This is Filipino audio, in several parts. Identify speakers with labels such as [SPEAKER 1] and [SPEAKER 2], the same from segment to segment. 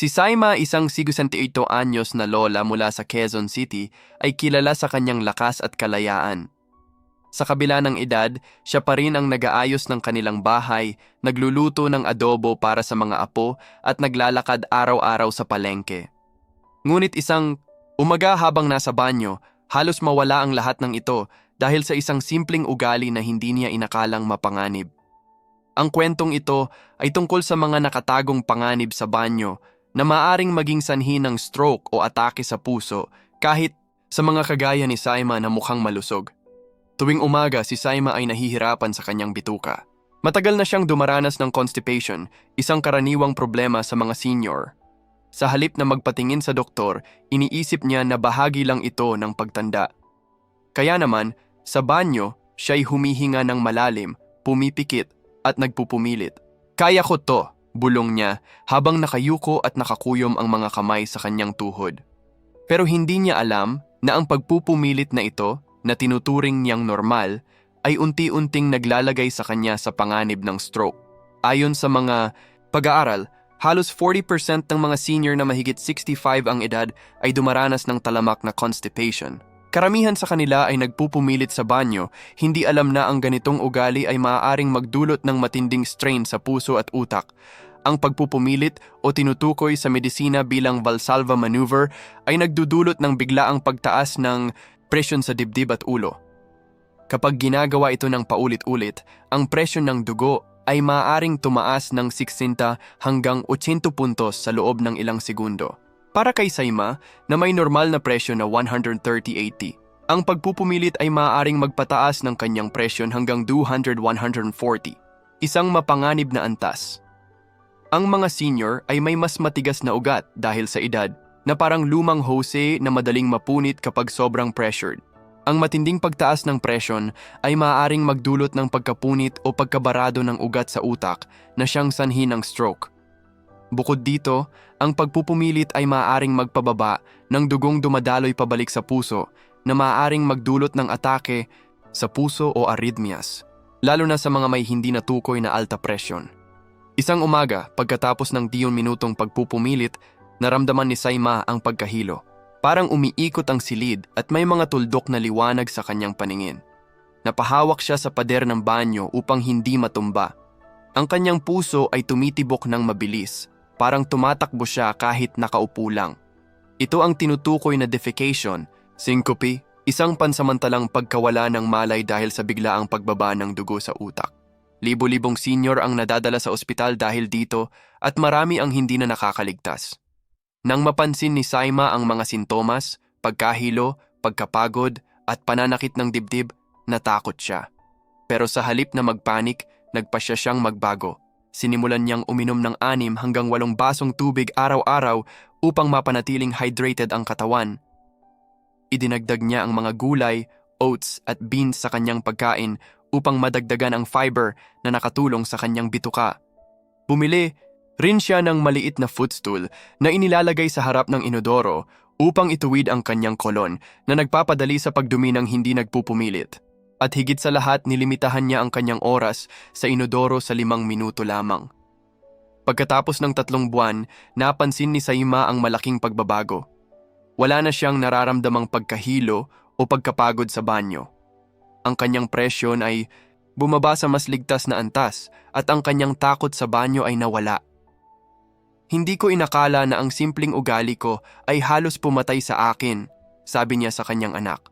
[SPEAKER 1] Si Saima, isang 68 anyos na lola mula sa Quezon City, ay kilala sa kanyang lakas at kalayaan. Sa kabila ng edad, siya pa rin ang nagaayos ng kanilang bahay, nagluluto ng adobo para sa mga apo at naglalakad araw-araw sa palengke. Ngunit isang umaga habang nasa banyo, halos mawala ang lahat ng ito dahil sa isang simpleng ugali na hindi niya inakalang mapanganib. Ang kwentong ito ay tungkol sa mga nakatagong panganib sa banyo na maaring maging sanhi ng stroke o atake sa puso kahit sa mga kagaya ni Saima na mukhang malusog. Tuwing umaga, si Saima ay nahihirapan sa kanyang bituka. Matagal na siyang dumaranas ng constipation, isang karaniwang problema sa mga senior. Sa halip na magpatingin sa doktor, iniisip niya na bahagi lang ito ng pagtanda. Kaya naman, sa banyo, siya'y humihinga ng malalim, pumipikit, at nagpupumilit. Kaya ko to, bulong niya habang nakayuko at nakakuyom ang mga kamay sa kanyang tuhod. Pero hindi niya alam na ang pagpupumilit na ito na tinuturing niyang normal ay unti-unting naglalagay sa kanya sa panganib ng stroke. Ayon sa mga pag-aaral, halos 40% ng mga senior na mahigit 65 ang edad ay dumaranas ng talamak na constipation. Karamihan sa kanila ay nagpupumilit sa banyo, hindi alam na ang ganitong ugali ay maaaring magdulot ng matinding strain sa puso at utak. Ang pagpupumilit o tinutukoy sa medisina bilang Valsalva maneuver ay nagdudulot ng biglaang pagtaas ng presyon sa dibdib at ulo. Kapag ginagawa ito ng paulit-ulit, ang presyon ng dugo ay maaaring tumaas ng 60 hanggang 80 puntos sa loob ng ilang segundo. Para kay Saima, na may normal na presyon na 130-80, ang pagpupumilit ay maaaring magpataas ng kanyang presyon hanggang 200-140, isang mapanganib na antas. Ang mga senior ay may mas matigas na ugat dahil sa edad na parang lumang hose na madaling mapunit kapag sobrang pressured. Ang matinding pagtaas ng presyon ay maaaring magdulot ng pagkapunit o pagkabarado ng ugat sa utak na siyang sanhi ng stroke. Bukod dito, ang pagpupumilit ay maaaring magpababa ng dugong dumadaloy pabalik sa puso na maaaring magdulot ng atake sa puso o arrhythmias, lalo na sa mga may hindi natukoy na alta presyon. Isang umaga, pagkatapos ng diyon minutong pagpupumilit, naramdaman ni Saima ang pagkahilo. Parang umiikot ang silid at may mga tuldok na liwanag sa kanyang paningin. Napahawak siya sa pader ng banyo upang hindi matumba. Ang kanyang puso ay tumitibok ng mabilis Parang tumatakbo siya kahit nakaupo lang. Ito ang tinutukoy na defecation, syncope, isang pansamantalang pagkawala ng malay dahil sa biglaang pagbaba ng dugo sa utak. Libo-libong senior ang nadadala sa ospital dahil dito at marami ang hindi na nakakaligtas. Nang mapansin ni Saima ang mga sintomas, pagkahilo, pagkapagod at pananakit ng dibdib, natakot siya. Pero sa halip na magpanik, nagpasya siyang magbago Sinimulan niyang uminom ng anim hanggang walong basong tubig araw-araw upang mapanatiling hydrated ang katawan. Idinagdag niya ang mga gulay, oats at beans sa kanyang pagkain upang madagdagan ang fiber na nakatulong sa kanyang bituka. Bumili rin siya ng maliit na footstool na inilalagay sa harap ng inodoro upang ituwid ang kanyang kolon na nagpapadali sa pagdumi ng hindi nagpupumilit. At higit sa lahat nilimitahan niya ang kanyang oras sa inodoro sa limang minuto lamang. Pagkatapos ng tatlong buwan, napansin ni Saima ang malaking pagbabago. Wala na siyang nararamdamang pagkahilo o pagkapagod sa banyo. Ang kanyang presyon ay bumaba sa mas ligtas na antas at ang kanyang takot sa banyo ay nawala. Hindi ko inakala na ang simpleng ugali ko ay halos pumatay sa akin, sabi niya sa kanyang anak.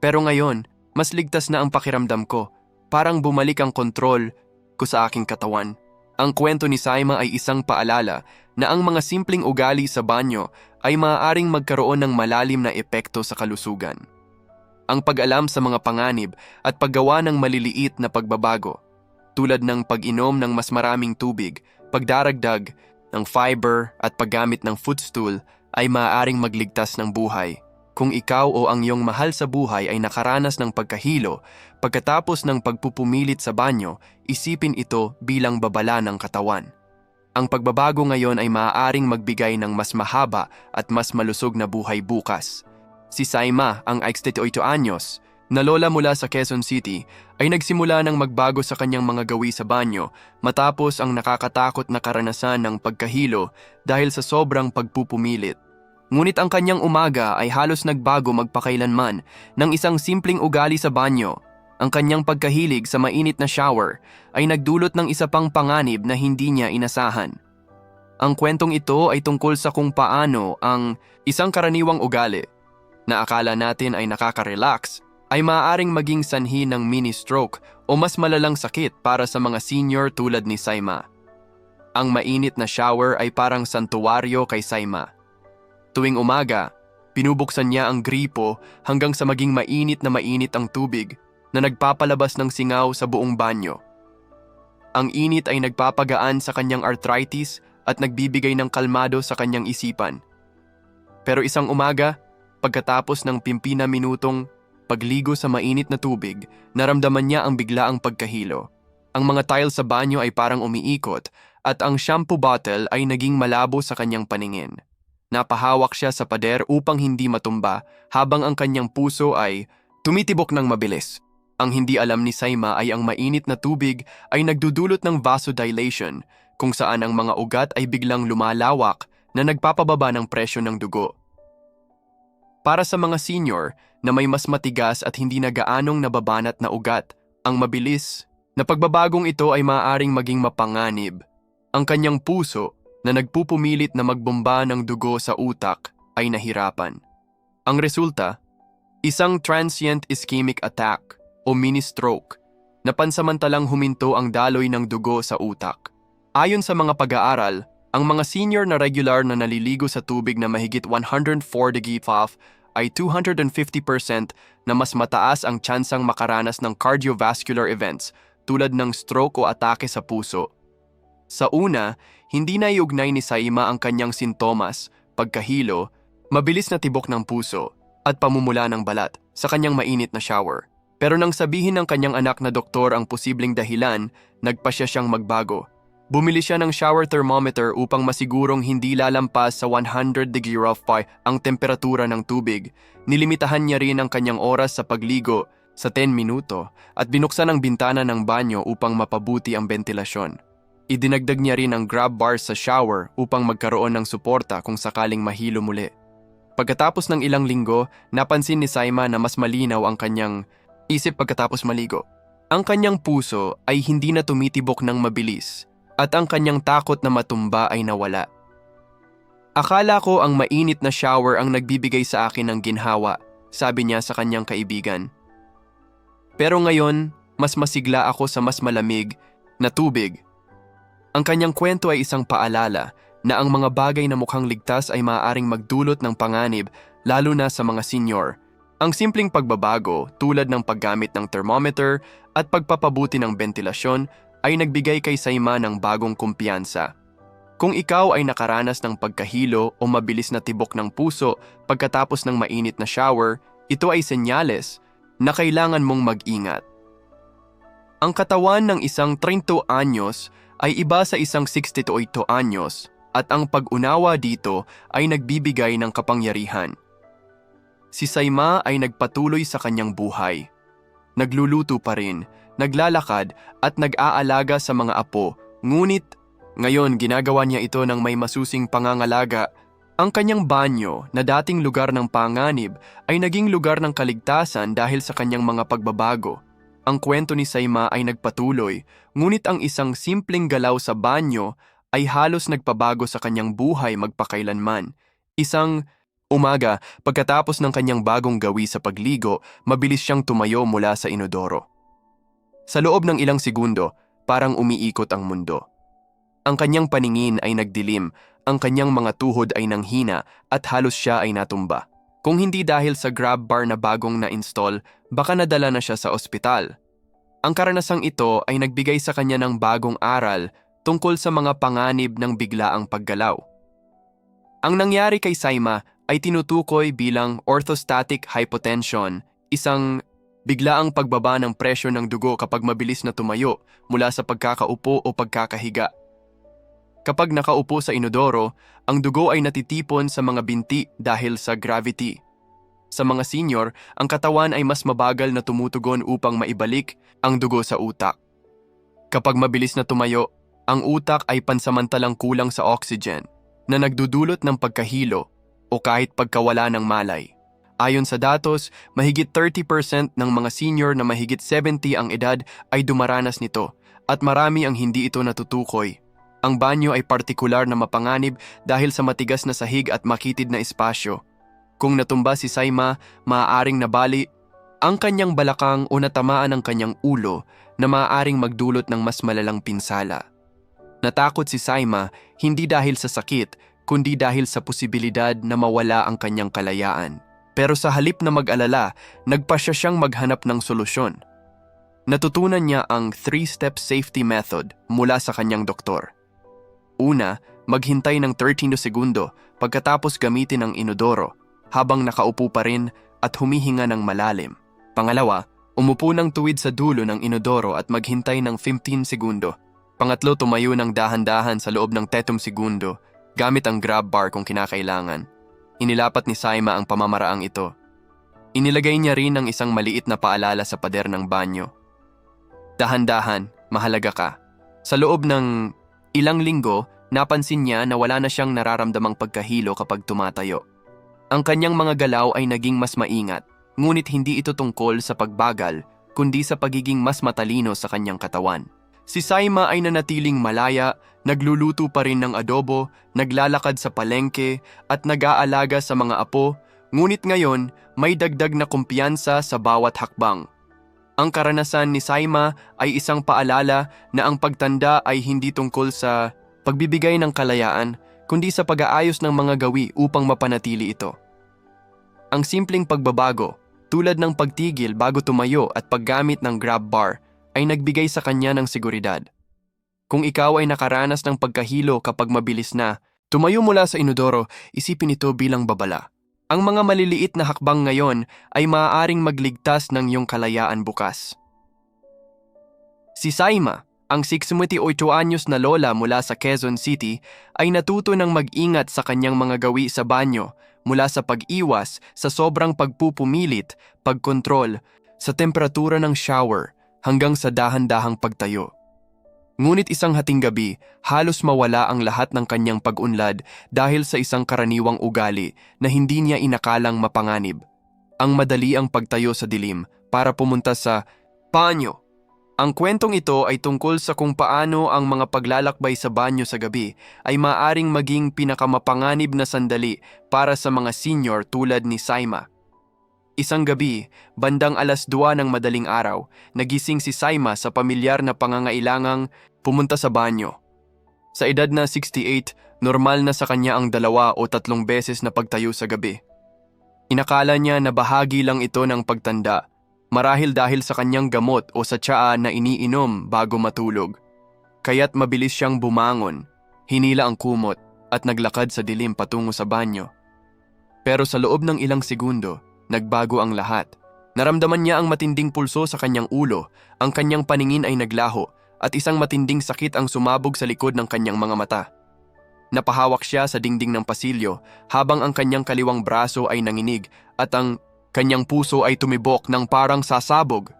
[SPEAKER 1] Pero ngayon, mas ligtas na ang pakiramdam ko. Parang bumalik ang kontrol ko sa aking katawan. Ang kwento ni Saima ay isang paalala na ang mga simpleng ugali sa banyo ay maaaring magkaroon ng malalim na epekto sa kalusugan. Ang pag-alam sa mga panganib at paggawa ng maliliit na pagbabago, tulad ng pag-inom ng mas maraming tubig, pagdaragdag ng fiber at paggamit ng footstool ay maaaring magligtas ng buhay. Kung ikaw o ang iyong mahal sa buhay ay nakaranas ng pagkahilo, pagkatapos ng pagpupumilit sa banyo, isipin ito bilang babala ng katawan. Ang pagbabago ngayon ay maaaring magbigay ng mas mahaba at mas malusog na buhay bukas. Si Saima, ang 68 anyos, na lola mula sa Quezon City ay nagsimula ng magbago sa kanyang mga gawi sa banyo matapos ang nakakatakot na karanasan ng pagkahilo dahil sa sobrang pagpupumilit. Ngunit ang kanyang umaga ay halos nagbago magpakailanman ng isang simpleng ugali sa banyo. Ang kanyang pagkahilig sa mainit na shower ay nagdulot ng isa pang panganib na hindi niya inasahan. Ang kwentong ito ay tungkol sa kung paano ang isang karaniwang ugali na akala natin ay nakaka-relax ay maaaring maging sanhi ng mini stroke o mas malalang sakit para sa mga senior tulad ni Saima. Ang mainit na shower ay parang santuwaryo kay Saima. Tuwing umaga, pinubuksan niya ang gripo hanggang sa maging mainit na mainit ang tubig na nagpapalabas ng singaw sa buong banyo. Ang init ay nagpapagaan sa kanyang arthritis at nagbibigay ng kalmado sa kanyang isipan. Pero isang umaga, pagkatapos ng pimpina minutong pagligo sa mainit na tubig, naramdaman niya ang biglaang pagkahilo. Ang mga tiles sa banyo ay parang umiikot at ang shampoo bottle ay naging malabo sa kanyang paningin. Napahawak siya sa pader upang hindi matumba habang ang kanyang puso ay tumitibok ng mabilis. Ang hindi alam ni Saima ay ang mainit na tubig ay nagdudulot ng vasodilation kung saan ang mga ugat ay biglang lumalawak na nagpapababa ng presyo ng dugo. Para sa mga senior na may mas matigas at hindi na gaanong nababanat na ugat, ang mabilis na pagbabagong ito ay maaaring maging mapanganib. Ang kanyang puso na nagpupumilit na magbomba ng dugo sa utak ay nahirapan. Ang resulta, isang transient ischemic attack o mini stroke na pansamantalang huminto ang daloy ng dugo sa utak. Ayon sa mga pag-aaral, ang mga senior na regular na naliligo sa tubig na mahigit 104 degree Fahrenheit ay 250% na mas mataas ang tsansang makaranas ng cardiovascular events tulad ng stroke o atake sa puso. Sa una, hindi na iugnay ni Saima ang kanyang sintomas, pagkahilo, mabilis na tibok ng puso, at pamumula ng balat sa kanyang mainit na shower. Pero nang sabihin ng kanyang anak na doktor ang posibleng dahilan, nagpa siya siyang magbago. Bumili siya ng shower thermometer upang masigurong hindi lalampas sa 100 degree fire ang temperatura ng tubig. Nilimitahan niya rin ang kanyang oras sa pagligo sa 10 minuto at binuksan ang bintana ng banyo upang mapabuti ang ventilasyon. Idinagdag niya rin ang grab bars sa shower upang magkaroon ng suporta kung sakaling mahilo muli. Pagkatapos ng ilang linggo, napansin ni Saima na mas malinaw ang kanyang isip pagkatapos maligo. Ang kanyang puso ay hindi na tumitibok ng mabilis at ang kanyang takot na matumba ay nawala. Akala ko ang mainit na shower ang nagbibigay sa akin ng ginhawa, sabi niya sa kanyang kaibigan. Pero ngayon, mas masigla ako sa mas malamig na tubig. Ang kanyang kwento ay isang paalala na ang mga bagay na mukhang ligtas ay maaaring magdulot ng panganib lalo na sa mga senior. Ang simpleng pagbabago tulad ng paggamit ng thermometer at pagpapabuti ng ventilasyon ay nagbigay kay Saima ng bagong kumpiyansa. Kung ikaw ay nakaranas ng pagkahilo o mabilis na tibok ng puso pagkatapos ng mainit na shower, ito ay senyales na kailangan mong mag-ingat. Ang katawan ng isang 30 anyos ay iba sa isang 68 anyos at ang pag-unawa dito ay nagbibigay ng kapangyarihan. Si Saima ay nagpatuloy sa kanyang buhay. Nagluluto pa rin naglalakad at nag-aalaga sa mga apo, ngunit ngayon ginagawa niya ito ng may masusing pangangalaga. Ang kanyang banyo na dating lugar ng panganib ay naging lugar ng kaligtasan dahil sa kanyang mga pagbabago. Ang kwento ni Saima ay nagpatuloy, ngunit ang isang simpleng galaw sa banyo ay halos nagpabago sa kanyang buhay magpakailanman. Isang umaga, pagkatapos ng kanyang bagong gawi sa pagligo, mabilis siyang tumayo mula sa inodoro. Sa loob ng ilang segundo, parang umiikot ang mundo. Ang kanyang paningin ay nagdilim, ang kanyang mga tuhod ay nanghina at halos siya ay natumba. Kung hindi dahil sa grab bar na bagong na-install, baka nadala na siya sa ospital. Ang karanasang ito ay nagbigay sa kanya ng bagong aral tungkol sa mga panganib ng biglaang paggalaw. Ang nangyari kay Saima ay tinutukoy bilang orthostatic hypotension, isang Bigla ang pagbaba ng presyo ng dugo kapag mabilis na tumayo mula sa pagkakaupo o pagkakahiga. Kapag nakaupo sa inodoro, ang dugo ay natitipon sa mga binti dahil sa gravity. Sa mga senior, ang katawan ay mas mabagal na tumutugon upang maibalik ang dugo sa utak. Kapag mabilis na tumayo, ang utak ay pansamantalang kulang sa oxygen na nagdudulot ng pagkahilo o kahit pagkawala ng malay. Ayon sa datos, mahigit 30% ng mga senior na mahigit 70 ang edad ay dumaranas nito at marami ang hindi ito natutukoy. Ang banyo ay partikular na mapanganib dahil sa matigas na sahig at makitid na espasyo. Kung natumba si Saima, maaaring nabali ang kanyang balakang o natamaan ang kanyang ulo na maaaring magdulot ng mas malalang pinsala. Natakot si Saima hindi dahil sa sakit, kundi dahil sa posibilidad na mawala ang kanyang kalayaan. Pero sa halip na mag-alala, nagpa siya siyang maghanap ng solusyon. Natutunan niya ang three-step safety method mula sa kanyang doktor. Una, maghintay ng 13 segundo pagkatapos gamitin ang inodoro habang nakaupo pa rin at humihinga ng malalim. Pangalawa, umupo ng tuwid sa dulo ng inodoro at maghintay ng 15 segundo. Pangatlo, tumayo ng dahan-dahan sa loob ng 30 segundo gamit ang grab bar kung kinakailangan. Inilapat ni Saima ang pamamaraang ito. Inilagay niya rin ang isang maliit na paalala sa pader ng banyo. Dahan-dahan, mahalaga ka. Sa loob ng ilang linggo, napansin niya na wala na siyang nararamdamang pagkahilo kapag tumatayo. Ang kanyang mga galaw ay naging mas maingat, ngunit hindi ito tungkol sa pagbagal, kundi sa pagiging mas matalino sa kanyang katawan. Si Saima ay nanatiling malaya, nagluluto pa rin ng adobo, naglalakad sa palengke, at nag-aalaga sa mga apo, ngunit ngayon may dagdag na kumpiyansa sa bawat hakbang. Ang karanasan ni Saima ay isang paalala na ang pagtanda ay hindi tungkol sa pagbibigay ng kalayaan, kundi sa pag-aayos ng mga gawi upang mapanatili ito. Ang simpleng pagbabago, tulad ng pagtigil bago tumayo at paggamit ng grab bar, ay nagbigay sa kanya ng seguridad. Kung ikaw ay nakaranas ng pagkahilo kapag mabilis na, tumayo mula sa inodoro, isipin ito bilang babala. Ang mga maliliit na hakbang ngayon ay maaaring magligtas ng iyong kalayaan bukas. Si Saima, ang 68 anyos na lola mula sa Quezon City, ay natuto ng mag-ingat sa kanyang mga gawi sa banyo mula sa pag-iwas sa sobrang pagpupumilit, pagkontrol, sa temperatura ng shower hanggang sa dahan-dahang pagtayo. Ngunit isang hating gabi, halos mawala ang lahat ng kanyang pag-unlad dahil sa isang karaniwang ugali na hindi niya inakalang mapanganib. Ang madali ang pagtayo sa dilim para pumunta sa banyo. Ang kwentong ito ay tungkol sa kung paano ang mga paglalakbay sa banyo sa gabi ay maaring maging pinakamapanganib na sandali para sa mga senior tulad ni Saima. Isang gabi, bandang alas 2 ng madaling araw, nagising si Saima sa pamilyar na pangangailangang pumunta sa banyo. Sa edad na 68, normal na sa kanya ang dalawa o tatlong beses na pagtayo sa gabi. Inakala niya na bahagi lang ito ng pagtanda, marahil dahil sa kanyang gamot o sa tsaa na iniinom bago matulog. Kaya't mabilis siyang bumangon, hinila ang kumot at naglakad sa dilim patungo sa banyo. Pero sa loob ng ilang segundo, nagbago ang lahat. Naramdaman niya ang matinding pulso sa kanyang ulo, ang kanyang paningin ay naglaho at isang matinding sakit ang sumabog sa likod ng kanyang mga mata. Napahawak siya sa dingding ng pasilyo habang ang kanyang kaliwang braso ay nanginig at ang Kanyang puso ay tumibok ng parang sasabog.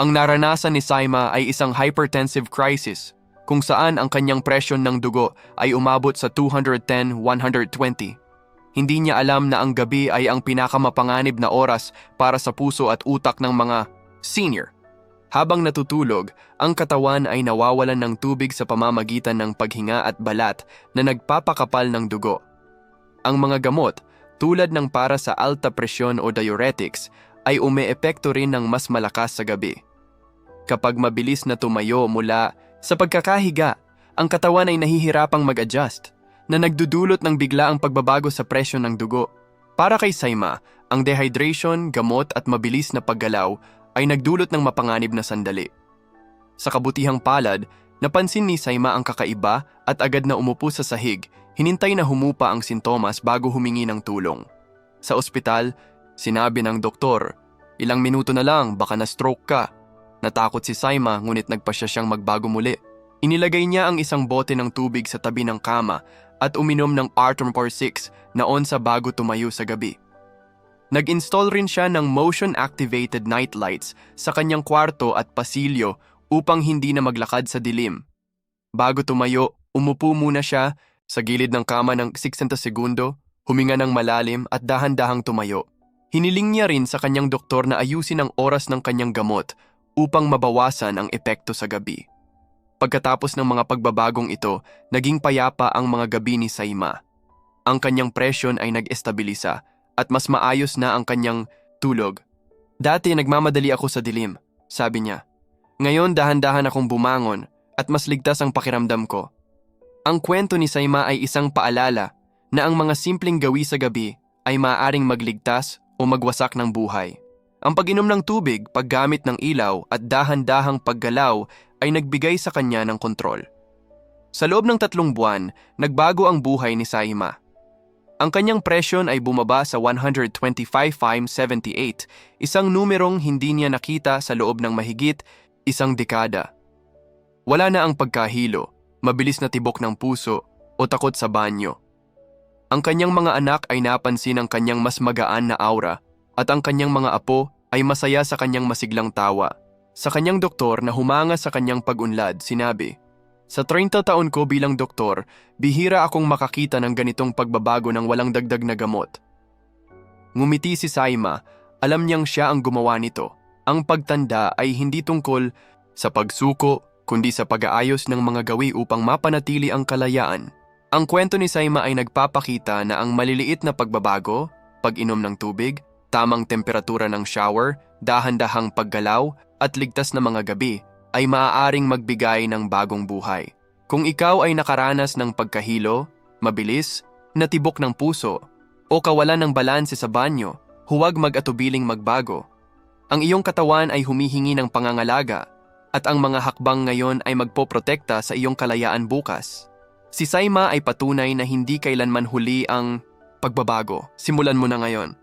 [SPEAKER 1] Ang naranasan ni Saima ay isang hypertensive crisis kung saan ang kanyang presyon ng dugo ay umabot sa 210-120. Hindi niya alam na ang gabi ay ang pinakamapanganib na oras para sa puso at utak ng mga senior. Habang natutulog, ang katawan ay nawawalan ng tubig sa pamamagitan ng paghinga at balat na nagpapakapal ng dugo. Ang mga gamot tulad ng para sa alta presyon o diuretics, ay umeepekto rin ng mas malakas sa gabi. Kapag mabilis na tumayo mula sa pagkakahiga, ang katawan ay nahihirapang mag-adjust na nagdudulot ng bigla ang pagbabago sa presyon ng dugo. Para kay Saima, ang dehydration, gamot at mabilis na paggalaw ay nagdulot ng mapanganib na sandali. Sa kabutihang palad, napansin ni Saima ang kakaiba at agad na umupo sa sahig Hinintay na humupa ang sintomas bago humingi ng tulong. Sa ospital, sinabi ng doktor, ilang minuto na lang baka na-stroke ka. Natakot si Saima ngunit nagpasya siyang magbago muli. Inilagay niya ang isang bote ng tubig sa tabi ng kama at uminom ng Artemfor 6 na onsa bago tumayo sa gabi. Nag-install rin siya ng motion-activated night lights sa kanyang kwarto at pasilyo upang hindi na maglakad sa dilim. Bago tumayo, umupo muna siya sa gilid ng kama ng 60 segundo, huminga ng malalim at dahan-dahang tumayo. Hiniling niya rin sa kanyang doktor na ayusin ang oras ng kanyang gamot upang mabawasan ang epekto sa gabi. Pagkatapos ng mga pagbabagong ito, naging payapa ang mga gabi ni Saima. Ang kanyang presyon ay nag-estabilisa at mas maayos na ang kanyang tulog. Dati nagmamadali ako sa dilim, sabi niya. Ngayon dahan-dahan akong bumangon at mas ligtas ang pakiramdam ko. Ang kwento ni Saima ay isang paalala na ang mga simpleng gawi sa gabi ay maaaring magligtas o magwasak ng buhay. Ang pag-inom ng tubig, paggamit ng ilaw at dahan-dahang paggalaw ay nagbigay sa kanya ng kontrol. Sa loob ng tatlong buwan, nagbago ang buhay ni Saima. Ang kanyang presyon ay bumaba sa 125-78, isang numerong hindi niya nakita sa loob ng mahigit isang dekada. Wala na ang pagkahilo, mabilis na tibok ng puso o takot sa banyo. Ang kanyang mga anak ay napansin ang kanyang mas magaan na aura at ang kanyang mga apo ay masaya sa kanyang masiglang tawa. Sa kanyang doktor na humanga sa kanyang pag-unlad, sinabi, Sa 30 taon ko bilang doktor, bihira akong makakita ng ganitong pagbabago ng walang dagdag na gamot. Ngumiti si Saima, alam niyang siya ang gumawa nito. Ang pagtanda ay hindi tungkol sa pagsuko, kundi sa pag-aayos ng mga gawi upang mapanatili ang kalayaan. Ang kwento ni Saima ay nagpapakita na ang maliliit na pagbabago, pag-inom ng tubig, tamang temperatura ng shower, dahan-dahang paggalaw, at ligtas na mga gabi ay maaaring magbigay ng bagong buhay. Kung ikaw ay nakaranas ng pagkahilo, mabilis, natibok ng puso, o kawalan ng balanse sa banyo, huwag mag-atubiling magbago. Ang iyong katawan ay humihingi ng pangangalaga at ang mga hakbang ngayon ay magpoprotekta sa iyong kalayaan bukas. Si Saima ay patunay na hindi kailanman huli ang pagbabago. Simulan mo na ngayon.